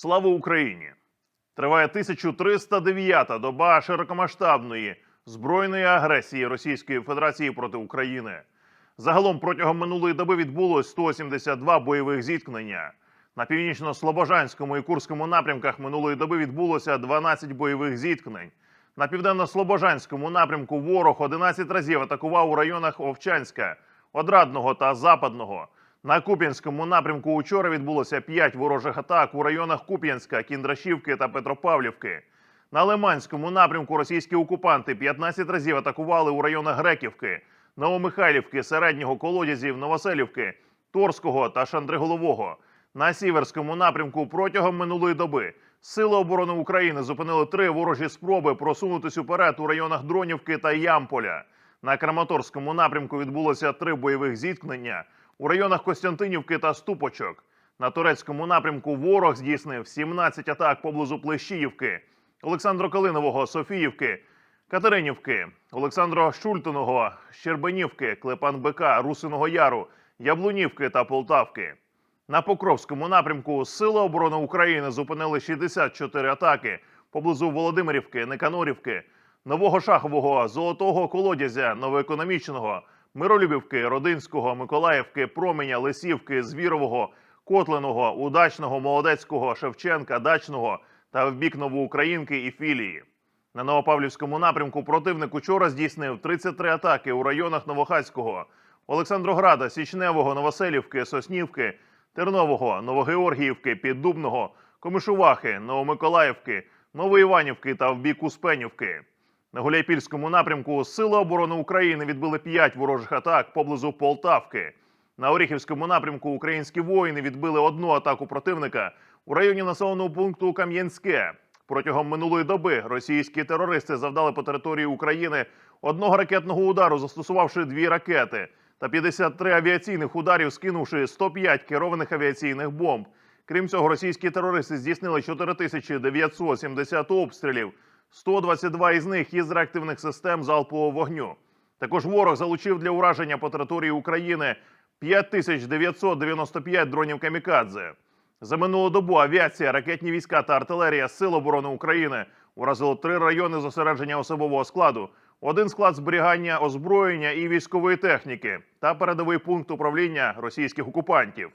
Слава Україні! Триває 1309-та доба широкомасштабної збройної агресії Російської Федерації проти України. Загалом протягом минулої доби відбулось 172 бойових зіткнення. На північно-слобожанському і Курському напрямках минулої доби відбулося 12 бойових зіткнень. На південно-слобожанському напрямку ворог 11 разів атакував у районах Овчанська, Одрадного та Западного. На Куп'янському напрямку учора відбулося 5 ворожих атак у районах Куп'янська, Кіндрашівки та Петропавлівки. На Лиманському напрямку російські окупанти 15 разів атакували у районах Греківки, Новомихайлівки, Середнього Колодязів, Новоселівки, Торського та Шандриголового. На сіверському напрямку протягом минулої доби Сили оборони України зупинили три ворожі спроби просунутись уперед у районах Дронівки та Ямполя. На Краматорському напрямку відбулося три бойових зіткнення у районах Костянтинівки та Ступочок. На турецькому напрямку ворог здійснив 17 атак поблизу Плещіївки, Олександро-Калинового, Софіївки, Катеринівки, Олександро Шультиного, Щербанівки, Клепан-Бика, Русиного Яру, Яблунівки та Полтавки. На Покровському напрямку Сили оборони України зупинили 64 атаки поблизу Володимирівки, Неканорівки, Нового Шахового, Золотого Колодязя, Новоекономічного, Миролюбівки, Родинського, Миколаївки, Променя, Лисівки, Звірового, Котленого, Удачного, Молодецького, Шевченка, Дачного та в бік Новоукраїнки і Філії. На Новопавлівському напрямку противник учора здійснив 33 атаки у районах Новохацького, Олександрограда, Січневого, Новоселівки, Соснівки, Тернового, Новогеоргіївки, Піддубного, Комишувахи, Новомиколаївки, Новоіванівки та в бік Успенівки. На Гуляйпільському напрямку Сили оборони України відбили 5 ворожих атак поблизу Полтавки. На Оріхівському напрямку українські воїни відбили одну атаку противника у районі населеного пункту Кам'янське. Протягом минулої доби російські терористи завдали по території України одного ракетного удару, застосувавши дві ракети, та 53 авіаційних ударів, скинувши 105 керованих авіаційних бомб. Крім цього, російські терористи здійснили 4970 обстрілів, 122 із них із реактивних систем залпового вогню. Також ворог залучив для ураження по території України 5995 дронів камікадзе. За минулу добу авіація, ракетні війська та артилерія Сил оборони України уразили три райони зосередження особового складу, один склад зберігання озброєння і військової техніки та передовий пункт управління російських окупантів.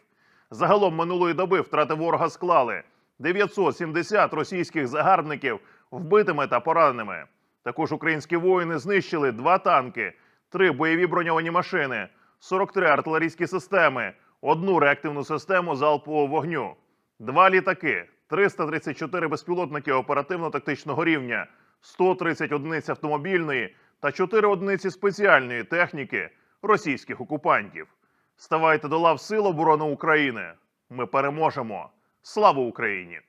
Загалом минулої доби втрати ворога склали 970 російських загарбників вбитими та пораненими. Також українські воїни знищили два танки, три бойові броньовані машини, 43 артилерійські системи, одну реактивну систему залпового вогню, два літаки, 334 безпілотники оперативно-тактичного рівня, 130 одиниць автомобільної та 4 одиниці спеціальної техніки російських окупантів. Ставайте до лав Сил оборони України. Ми переможемо. Слава Україні!